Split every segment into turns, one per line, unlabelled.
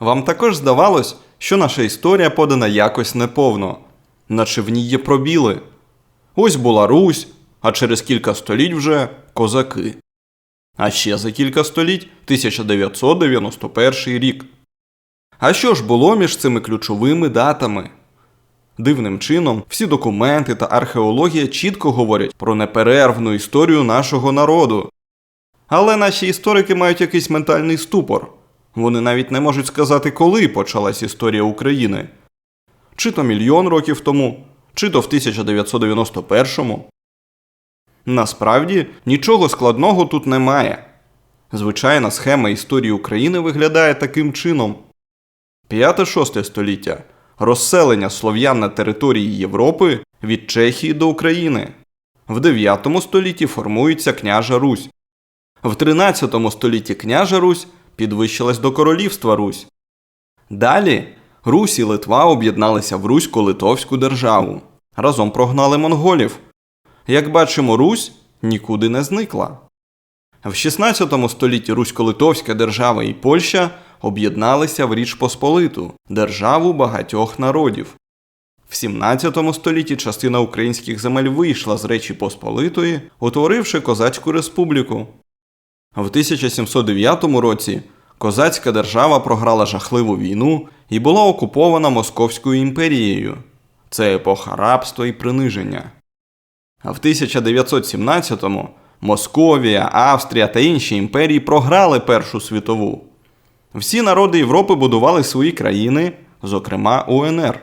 Вам також здавалось, що наша історія подана якось неповно, наче в ній є пробіли. Ось була Русь, а через кілька століть вже козаки. А ще за кілька століть 1991 рік. А що ж було між цими ключовими датами? Дивним чином, всі документи та археологія чітко говорять про неперервну історію нашого народу. Але наші історики мають якийсь ментальний ступор. Вони навіть не можуть сказати, коли почалась історія України. Чи то мільйон років тому, чи то в 1991-му. Насправді нічого складного тут немає. Звичайна схема історії України виглядає таким чином: 5-6 століття розселення слов'ян на території Європи від Чехії до України. В 9 столітті формується княжа Русь. В 13 столітті княжа Русь підвищилась до королівства Русь. Далі Русь і Литва об'єдналися в Русько-Литовську державу. Разом прогнали монголів. Як бачимо, Русь нікуди не зникла. В 16 столітті Русько-Литовська держава і Польща об'єдналися в Річ Посполиту державу багатьох народів. В 17 столітті частина українських земель вийшла з Речі Посполитої, утворивши Козацьку республіку. В 1709 році козацька держава програла жахливу війну і була окупована Московською імперією. Це епоха рабства і приниження. А в 1917-му Московія, Австрія та інші імперії програли Першу світову. Всі народи Європи будували свої країни, зокрема УНР.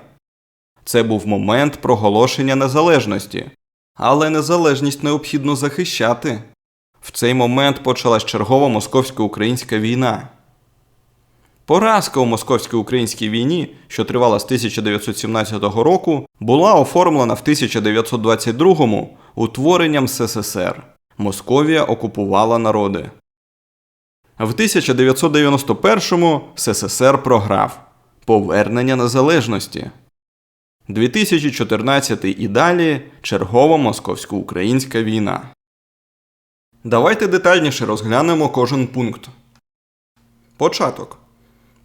Це був момент проголошення незалежності. Але незалежність необхідно захищати. В цей момент почалась чергова московсько-українська війна. Поразка у московсько-українській війні, що тривала з 1917 року, була оформлена в 1922-му утворенням СССР. Московія окупувала народи. В 1991-му СССР програв повернення незалежності. 2014 і далі чергова московсько-українська війна. Давайте детальніше розглянемо кожен пункт. Початок.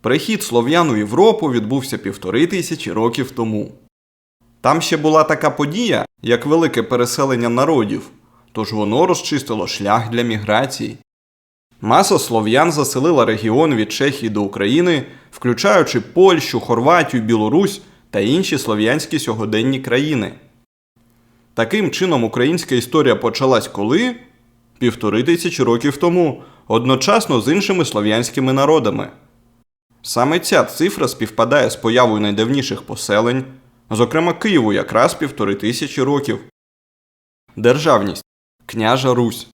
Прихід слов'ян у Європу відбувся півтори тисячі років тому. Там ще була така подія, як велике переселення народів, тож воно розчистило шлях для міграцій. Маса слов'ян заселила регіон від Чехії до України, включаючи Польщу, Хорватію, Білорусь та інші слов'янські сьогоденні країни. Таким чином, українська історія почалась коли? Півтори тисячі років тому, одночасно з іншими слов'янськими народами. Саме ця цифра співпадає з появою найдавніших поселень, зокрема Києву якраз півтори тисячі років. Державність княжа Русь.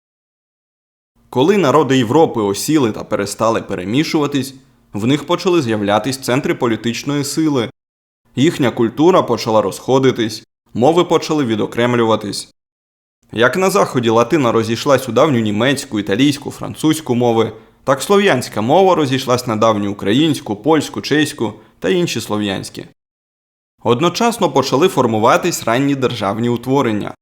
Коли народи Європи осіли та перестали перемішуватись, в них почали з'являтись центри політичної сили. Їхня культура почала розходитись, мови почали відокремлюватись. Як на заході Латина розійшлась у давню німецьку, італійську, французьку мови, так слов'янська мова розійшлась на давню українську, польську, чеську та інші слов'янські. Одночасно почали формуватись ранні державні утворення.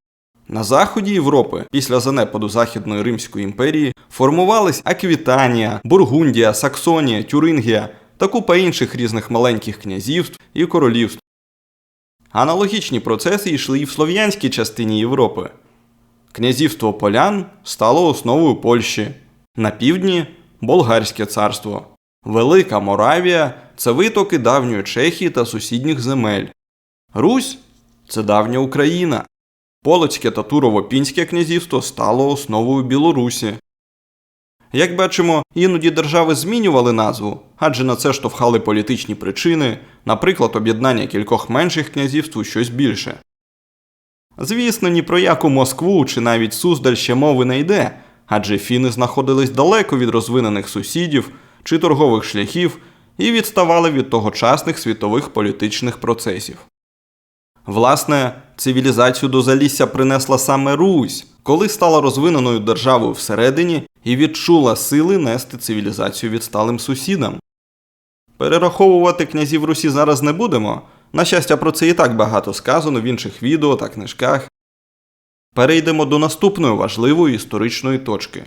На заході Європи, після занепаду Західної Римської імперії, формувались Аквітанія, Бургундія, Саксонія, Тюрингія та купа інших різних маленьких князівств і королівств. Аналогічні процеси йшли і в слов'янській частині Європи. Князівство полян стало основою Польщі, на півдні Болгарське царство. Велика Моравія це витоки давньої Чехії та сусідніх земель. Русь це давня Україна. Полоцьке та Турово-Пінське князівство стало основою Білорусі. Як бачимо, іноді держави змінювали назву, адже на це штовхали політичні причини, наприклад, об'єднання кількох менших князівств у щось більше. Звісно, ні про яку Москву чи навіть Суздаль ще мови не йде, адже фіни знаходились далеко від розвинених сусідів чи торгових шляхів і відставали від тогочасних світових політичних процесів. Власне, цивілізацію до Залісся принесла саме Русь, коли стала розвиненою державою всередині і відчула сили нести цивілізацію відсталим сусідам. Перераховувати князів Русі зараз не будемо. На щастя, про це і так багато сказано в інших відео та книжках. Перейдемо до наступної важливої історичної точки.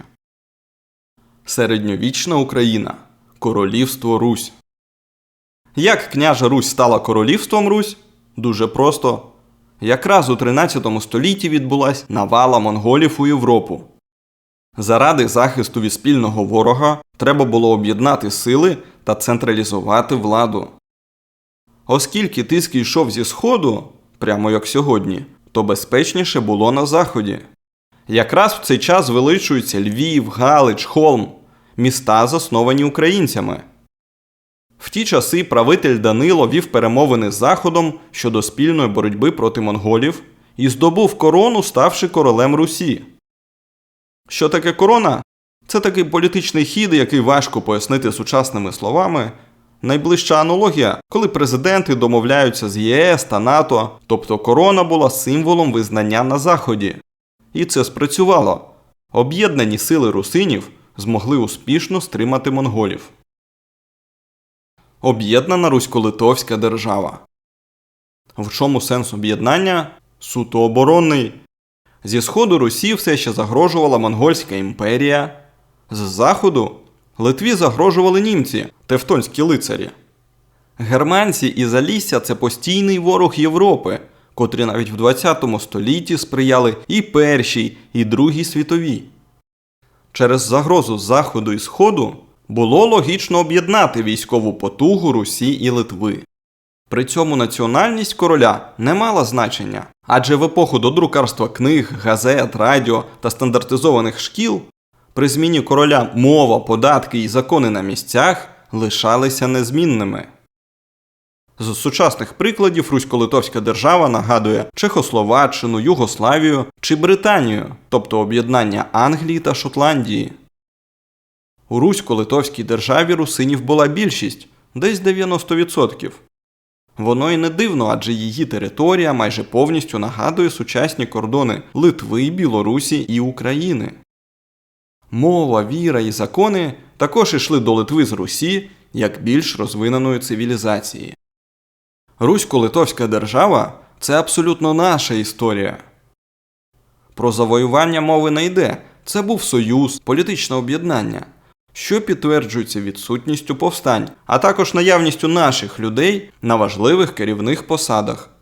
Середньовічна Україна. Королівство Русь. Як княжа Русь стала королівством Русь? Дуже просто. Якраз у 13 столітті відбулась навала монголів у Європу. Заради захисту від спільного ворога треба було об'єднати сили та централізувати владу. Оскільки тиск йшов зі сходу, прямо як сьогодні, то безпечніше було на заході. Якраз в цей час звеличуються Львів, Галич, Холм, міста, засновані українцями. В ті часи правитель Данило вів перемовини з Заходом щодо спільної боротьби проти монголів і здобув корону, ставши королем Русі. Що таке корона? Це такий політичний хід, який важко пояснити сучасними словами. Найближча аналогія, коли президенти домовляються з ЄС та НАТО, тобто корона була символом визнання на Заході. І це спрацювало. Об'єднані сили русинів змогли успішно стримати монголів. Об'єднана Русько-Литовська держава. В чому сенс об'єднання? Суто оборонний. Зі сходу Русі все ще загрожувала Монгольська імперія. З заходу Литві загрожували німці, тевтонські лицарі. Германці і Залісся це постійний ворог Європи, котрі навіть в 20 столітті сприяли і Першій, і Другій світовій. Через загрозу Заходу і Сходу було логічно об'єднати військову потугу Русі і Литви. При цьому національність короля не мала значення, адже в епоху до друкарства книг, газет, радіо та стандартизованих шкіл при зміні короля мова, податки і закони на місцях лишалися незмінними. З сучасних прикладів Русько-Литовська держава нагадує Чехословаччину, Югославію чи Британію, тобто об'єднання Англії та Шотландії. У Русько-Литовській державі русинів була більшість десь 90%. Воно й не дивно, адже її територія майже повністю нагадує сучасні кордони Литви, Білорусі і України. Мова, віра і закони також йшли до Литви з Русі як більш розвиненої цивілізації. Русько-Литовська держава це абсолютно наша історія. Про завоювання мови не йде. Це був союз, політичне об'єднання, що підтверджується відсутністю повстань, а також наявністю наших людей на важливих керівних посадах.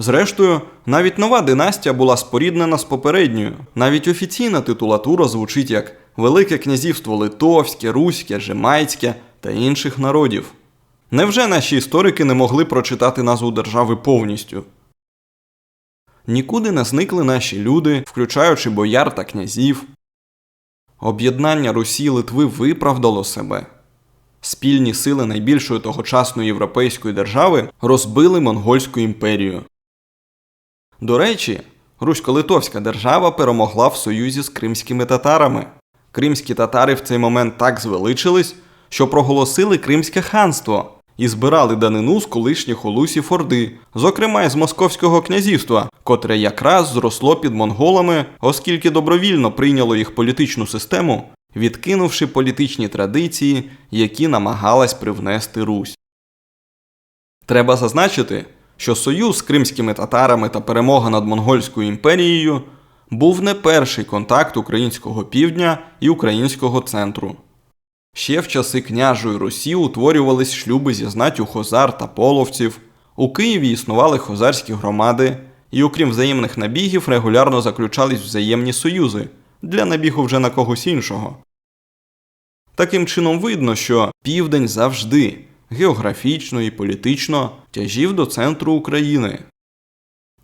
Зрештою, навіть нова династія була споріднена з попередньою. Навіть офіційна титулатура звучить як Велике князівство Литовське, Руське, Жемайське та інших народів. Невже наші історики не могли прочитати назву держави повністю? Нікуди не зникли наші люди, включаючи бояр та князів. Об'єднання Русі Литви виправдало себе. Спільні сили найбільшої тогочасної європейської держави розбили Монгольську імперію. До речі, Русько-Литовська держава перемогла в союзі з кримськими татарами. Кримські татари в цей момент так звеличились, що проголосили Кримське ханство і збирали данину з колишніх улусів Орди, зокрема із Московського князівства, котре якраз зросло під монголами, оскільки добровільно прийняло їх політичну систему, відкинувши політичні традиції, які намагалась привнести Русь. Треба зазначити, що союз з кримськими татарами та перемога над Монгольською імперією був не перший контакт українського півдня і українського центру. Ще в часи княжої Русі утворювались шлюби зі знаттю хозар та половців. У Києві існували хозарські громади, і окрім взаємних набігів, регулярно заключались взаємні союзи для набігу вже на когось іншого. Таким чином видно, що південь завжди географічно і політично тяжів до центру України.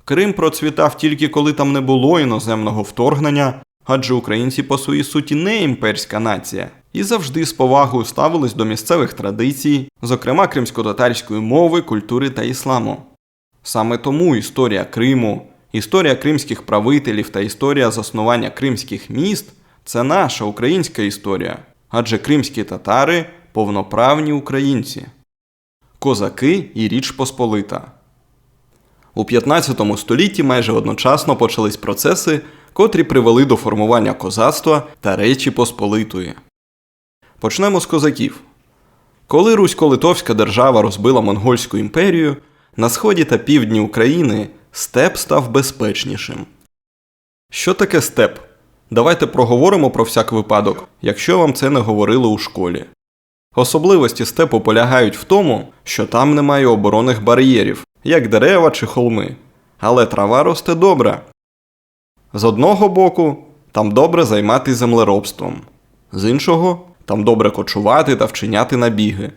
Крим процвітав тільки коли там не було іноземного вторгнення, адже українці по своїй суті не імперська нація, і завжди з повагою ставились до місцевих традицій, зокрема кримсько-татарської мови, культури та ісламу. Саме тому історія Криму, історія кримських правителів та історія заснування кримських міст це наша українська історія, адже кримські татари повноправні українці, козаки і Річ Посполита. У 15 столітті майже одночасно почались процеси, котрі привели до формування козацтва та Речі Посполитої. Почнемо з козаків. Коли Русько-Литовська держава розбила Монгольську імперію, на сході та півдні України степ став безпечнішим. Що таке степ? Давайте проговоримо про всяк випадок, якщо вам це не говорили у школі. Особливості степу полягають в тому, що там немає оборонних бар'єрів, як дерева чи холми, але трава росте добре. З одного боку, там добре займатися землеробством, з іншого, там добре кочувати та вчиняти набіги.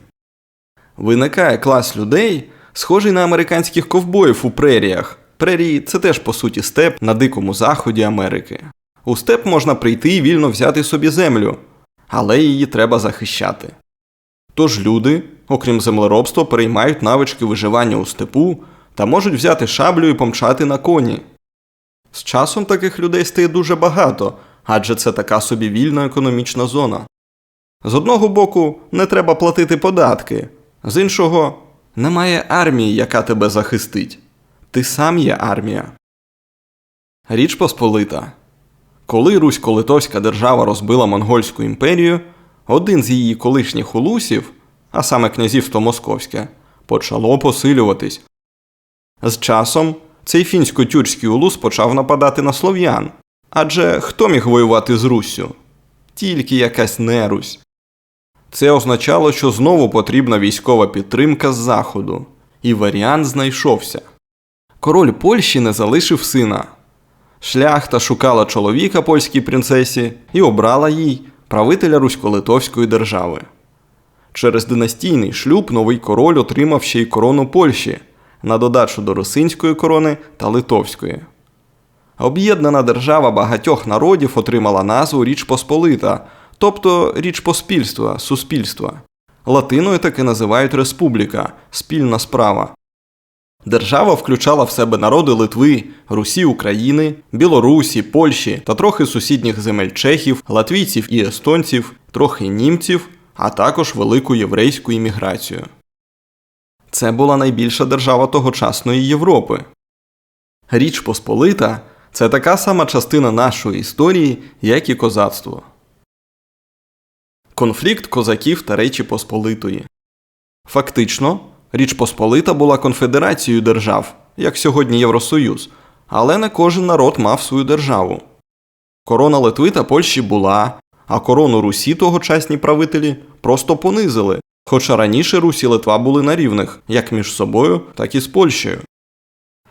Виникає клас людей, схожий на американських ковбоїв у преріях. Прерії це теж по суті степ на дикому заході Америки. У степ можна прийти і вільно взяти собі землю, але її треба захищати. Тож люди, окрім землеробства, переймають навички виживання у степу та можуть взяти шаблю і помчати на коні. З часом таких людей стає дуже багато, адже це така собі вільна економічна зона. З одного боку, не треба платити податки, з іншого, немає армії, яка тебе захистить. Ти сам є армія. Річ Посполита. Коли Русько-Литовська держава розбила Монгольську імперію, один з її колишніх улусів, а саме князівство Московське, почало посилюватись. З часом цей фінсько-тюркський улус почав нападати на слов'ян. Адже хто міг воювати з Руссю? Тільки якась нерусь. Це означало, що знову потрібна військова підтримка з заходу, і варіант знайшовся. Король Польщі не залишив сина. Шляхта шукала чоловіка польській принцесі і обрала їй правителя Русько-Литовської держави. Через династійний шлюб новий король отримав ще й корону Польщі на додачу до русинської корони та литовської. Об'єднана держава багатьох народів отримала назву Річ Посполита, тобто Річ Поспільства, суспільства. Латиною таки називають республіка, спільна справа. Держава включала в себе народи Литви, Русі України, Білорусі, Польщі та трохи сусідніх земель чехів, латвійців і естонців, трохи німців, а також велику єврейську імміграцію. Це була найбільша держава тогочасної Європи. Річ Посполита це така сама частина нашої історії, як і козацтво. Конфлікт козаків та Речі Посполитої. Фактично, Річ Посполита була конфедерацією держав, як сьогодні Євросоюз, але не кожен народ мав свою державу. Корона Литви та Польщі була, а корону Русі тогочасні правителі просто понизили, хоча раніше Русь і Литва були на рівних як між собою, так і з Польщею.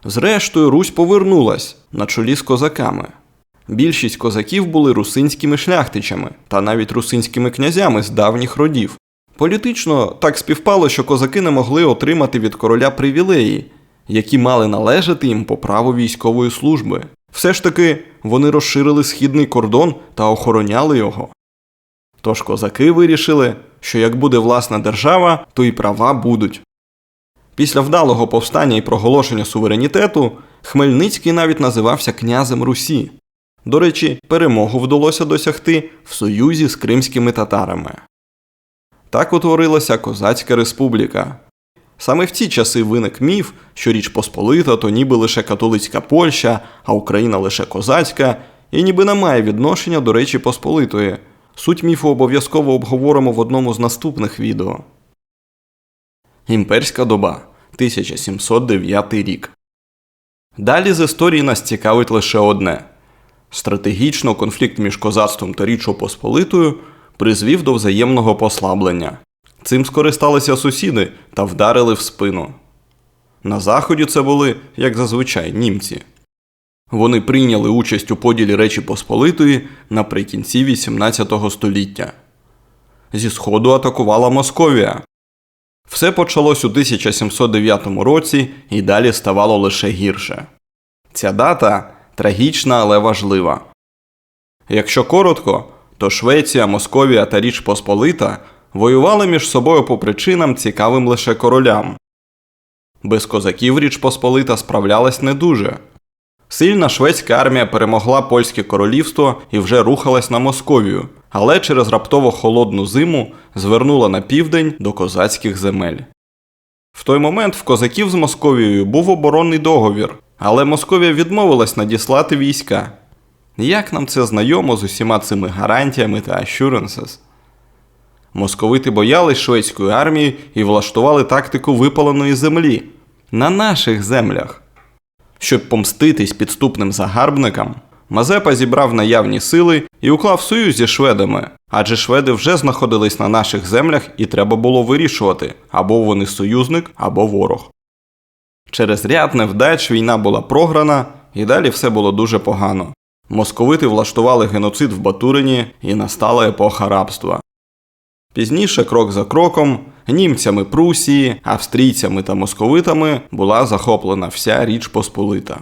Зрештою, Русь повернулась на чолі з козаками. Більшість козаків були русинськими шляхтичами та навіть русинськими князями з давніх родів. Політично так співпало, що козаки не могли отримати від короля привілеї, які мали належати їм по праву військової служби. Все ж таки, вони розширили східний кордон та охороняли його. Тож козаки вирішили, що як буде власна держава, то і права будуть. Після вдалого повстання і проголошення суверенітету Хмельницький навіть називався князем Русі. До речі, перемогу вдалося досягти в союзі з кримськими татарами. Так утворилася Козацька республіка. Саме в ці часи виник міф, що Річ Посполита то ніби лише католицька Польща, а Україна лише козацька, і ніби не має відношення до Речі Посполитої. Суть міфу обов'язково обговоримо в одному з наступних відео. Імперська доба 1709 рік. Далі з історії нас цікавить лише одне: стратегічно конфлікт між козацтвом та Річчю Посполитою призвів до взаємного послаблення. Цим скористалися сусіди та вдарили в спину. На заході це були, як зазвичай, німці. Вони прийняли участь у поділі Речі Посполитої наприкінці 18 століття. Зі сходу атакувала Московія. Все почалось у 1709 році і далі ставало лише гірше. Ця дата трагічна, але важлива. Якщо коротко, то Швеція, Московія та Річ Посполита воювали між собою по причинам, цікавим лише королям. Без козаків Річ Посполита справлялась не дуже. Сильна шведська армія перемогла польське королівство і вже рухалась на Московію, але через раптово холодну зиму звернула на південь до козацьких земель. В той момент в козаків з Московією був оборонний договір, але Московія відмовилась надіслати війська. Як нам це знайомо з усіма цими гарантіями та assurances? Московити боялись шведської армії і влаштували тактику випаленої землі на наших землях. Щоб помститись підступним загарбникам, Мазепа зібрав наявні сили і уклав союз зі шведами, адже шведи вже знаходились на наших землях і треба було вирішувати або вони союзник, або ворог. Через ряд невдач війна була програна, і далі все було дуже погано. Московити влаштували геноцид в Батурині і настала епоха рабства. Пізніше, крок за кроком, німцями Прусії, австрійцями та московитами була захоплена вся Річ Посполита.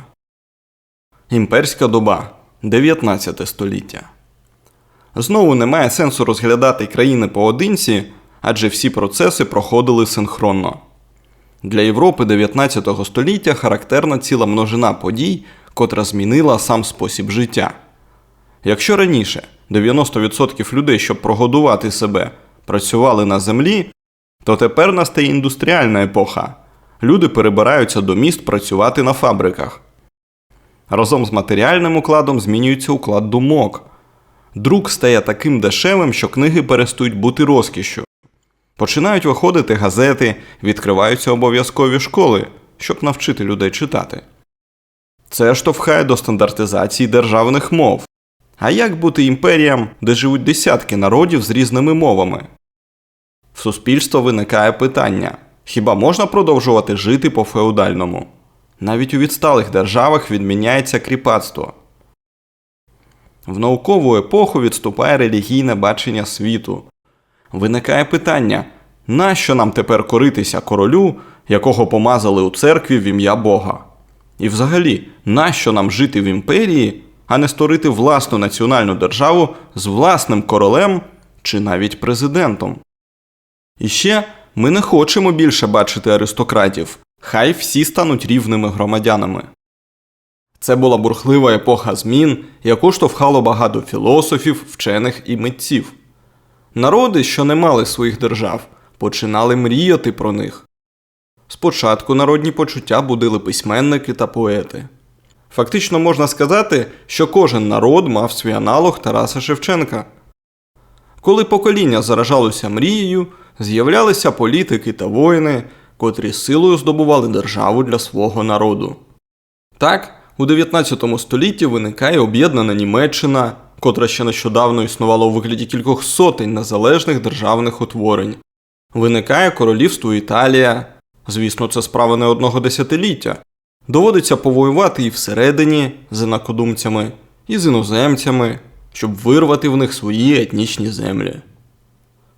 Імперська доба 19 століття. Знову немає сенсу розглядати країни поодинці, адже всі процеси проходили синхронно. Для Європи 19 століття характерна ціла множина подій, котра змінила сам спосіб життя. Якщо раніше 90% людей, щоб прогодувати себе, працювали на землі, то тепер настає індустріальна епоха. Люди перебираються до міст працювати на фабриках. Разом з матеріальним укладом змінюється уклад думок. Друк стає таким дешевим, що книги перестають бути розкішшю. Починають виходити газети, відкриваються обов'язкові школи, щоб навчити людей читати. Це штовхає до стандартизації державних мов. А як бути імперіям, де живуть десятки народів з різними мовами? В суспільства виникає питання: хіба можна продовжувати жити по феодальному? Навіть у відсталих державах відміняється кріпацтво. В наукову епоху відступає релігійне бачення світу. Виникає питання, нащо нам тепер коритися королю, якого помазали у церкві в ім'я Бога? І взагалі, нащо нам жити в імперії, а не створити власну національну державу з власним королем чи навіть президентом? І ще ми не хочемо більше бачити аристократів, хай всі стануть рівними громадянами. Це була бурхлива епоха змін, яку штовхало багато філософів, вчених і митців. Народи, що не мали своїх держав, починали мріяти про них. Спочатку народні почуття будили письменники та поети. Фактично можна сказати, що кожен народ мав свій аналог Тараса Шевченка. Коли покоління заражалося мрією, з'являлися політики та воїни, котрі силою здобували державу для свого народу. Так, у 19 столітті виникає об'єднана Німеччина, котра ще нещодавно існувала у вигляді кількох сотень незалежних державних утворень. Виникає королівство Італія. Звісно, це справа не одного десятиліття. Доводиться повоювати і всередині з інакодумцями, і з іноземцями, щоб вирвати в них свої етнічні землі.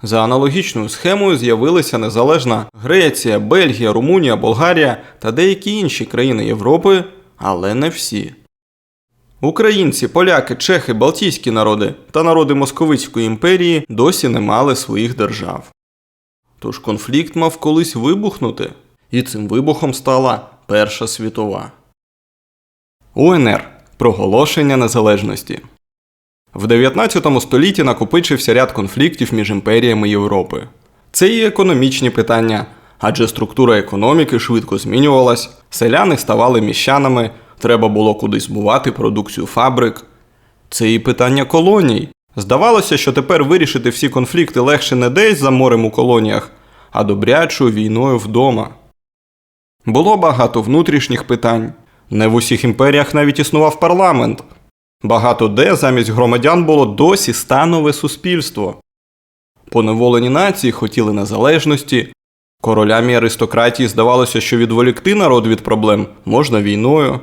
За аналогічною схемою з'явилися незалежна Греція, Бельгія, Румунія, Болгарія та деякі інші країни Європи, але не всі. Українці, поляки, чехи, балтійські народи та народи Московицької імперії досі не мали своїх держав. Тож конфлікт мав колись вибухнути, і цим вибухом стала Перша світова. УНР проголошення незалежності. В 19 столітті накопичився ряд конфліктів між імперіями Європи. Це і економічні питання, адже структура економіки швидко змінювалась, селяни ставали міщанами, треба було кудись збувати продукцію фабрик. Це і питання колоній. Здавалося, що тепер вирішити всі конфлікти легше не десь за морем у колоніях, а добрячою війною вдома. Було багато внутрішніх питань. Не в усіх імперіях навіть існував парламент. Багато де замість громадян було досі станове суспільство. Поневолені нації хотіли незалежності. Королям і аристократії здавалося, що відволікти народ від проблем можна війною.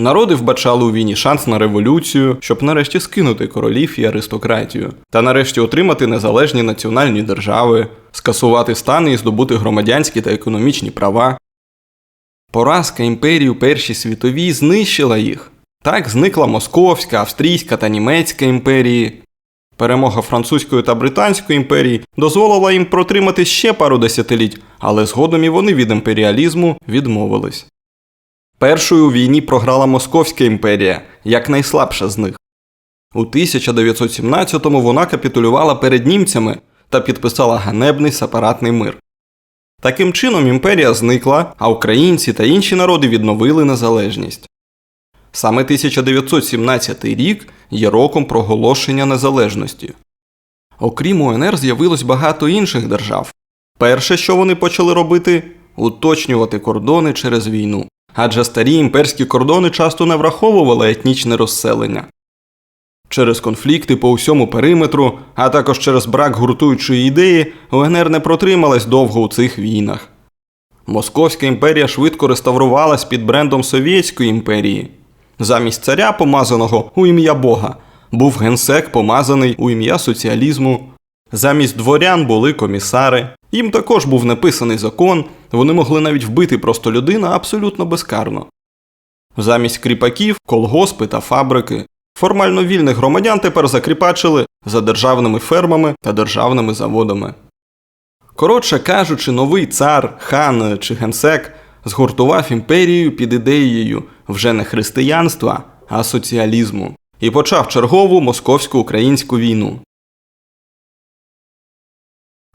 Народи вбачали у війні шанс на революцію, щоб нарешті скинути королів і аристократію, та нарешті отримати незалежні національні держави, скасувати стани і здобути громадянські та економічні права. Поразка імперії у Першій світовій знищила їх. Так зникла Московська, Австрійська та Німецька імперії. Перемога французької та британської імперії дозволила їм протримати ще пару десятиліть, але згодом і вони від імперіалізму відмовились. Першою у війні програла Московська імперія, як найслабша з них. У 1917-му вона капітулювала перед німцями та підписала ганебний сепаратний мир. Таким чином імперія зникла, а українці та інші народи відновили незалежність. Саме 1917 рік є роком проголошення незалежності. Окрім УНР, з'явилось багато інших держав. Перше, що вони почали робити, уточнювати кордони через війну. Адже старі імперські кордони часто не враховували етнічне розселення. Через конфлікти по усьому периметру, а також через брак гуртуючої ідеї, УНР не протрималась довго у цих війнах. Московська імперія швидко реставрувалась під брендом Совєтської імперії. Замість царя, помазаного у ім'я Бога, був генсек, помазаний у ім'я соціалізму. Замість дворян були комісари. Їм також був написаний закон, вони могли навіть вбити просто людина абсолютно безкарно. Замість кріпаків колгоспи та фабрики. Формально вільних громадян тепер закріпачили за державними фермами та державними заводами. Коротше кажучи, новий цар, хан чи генсек згуртував імперію під ідеєю вже не християнства, а соціалізму і почав чергову московсько-українську війну.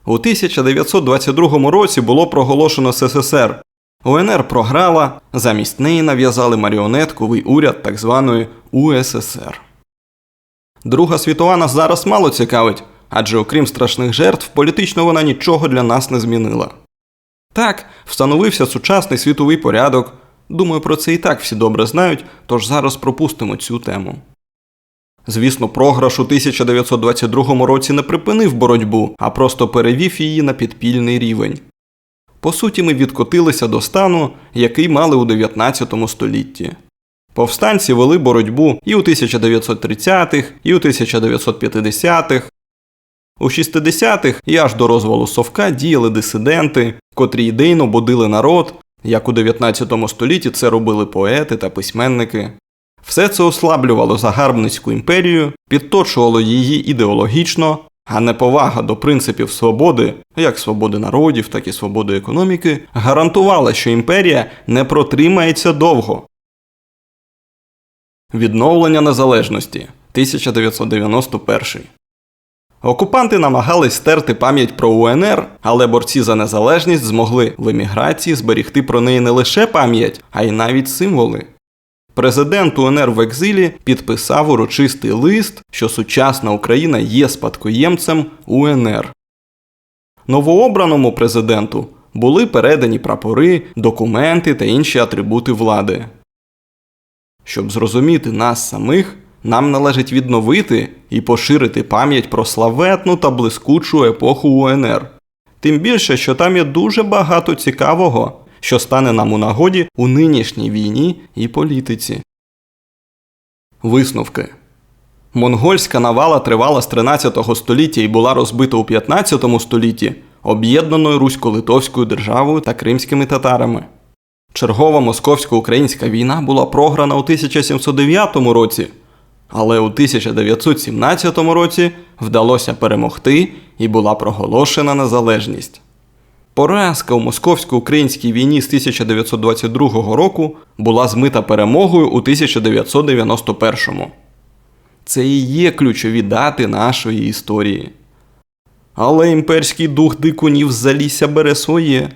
У 1922 році було проголошено СССР. УНР програла, замість неї нав'язали маріонетковий уряд так званої УССР. Друга світова нас зараз мало цікавить, адже окрім страшних жертв, політично вона нічого для нас не змінила. Так, встановився сучасний світовий порядок. Думаю, про це і так всі добре знають, тож зараз пропустимо цю тему. Звісно, програш у 1922 році не припинив боротьбу, а просто перевів її на підпільний рівень. По суті, ми відкотилися до стану, який мали у 19 столітті. Повстанці вели боротьбу і у 1930-х, і у 1950-х. У 60-х і аж до розвалу Совка діяли дисиденти, котрі ідейно будили народ, як у 19 столітті це робили поети та письменники. Все це ослаблювало загарбницьку імперію, підточувало її ідеологічно, а неповага до принципів свободи, як свободи народів, так і свободи економіки, гарантувала, що імперія не протримається довго. Відновлення незалежності 1991 Окупанти намагались стерти пам'ять про УНР, але борці за незалежність змогли в еміграції зберігти про неї не лише пам'ять, а й навіть символи. Президент УНР в екзилі підписав урочистий лист, що сучасна Україна є спадкоємцем УНР. Новообраному президенту були передані прапори, документи та інші атрибути влади. Щоб зрозуміти нас самих, нам належить відновити і поширити пам'ять про славетну та блискучу епоху УНР. Тим більше, що там є дуже багато цікавого, що стане нам у нагоді у нинішній війні і політиці. Висновки Монгольська навала тривала з 13 століття і була розбита у 15 столітті об'єднаною Русько-Литовською державою та кримськими татарами. Чергова московсько-українська війна була програна у 1709 році, але у 1917 році вдалося перемогти і була проголошена незалежність. Поразка у московсько-українській війні з 1922 року була змита перемогою у 1991. Це і є ключові дати нашої історії. Але імперський дух дикунів з залісся бере своє.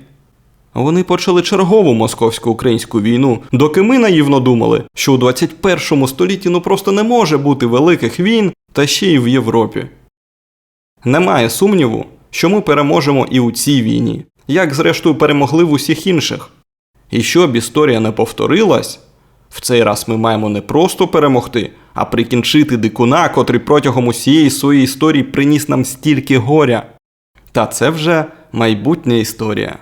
Вони почали чергову московсько-українську війну, доки ми наївно думали, що у 21 столітті ну просто не може бути великих війн та ще й в Європі. Немає сумніву, що ми переможемо і у цій війні, як зрештою перемогли в усіх інших. І щоб історія не повторилась, в цей раз ми маємо не просто перемогти, а прикінчити дикуна, котрий протягом усієї своєї історії приніс нам стільки горя. Та це вже майбутня історія.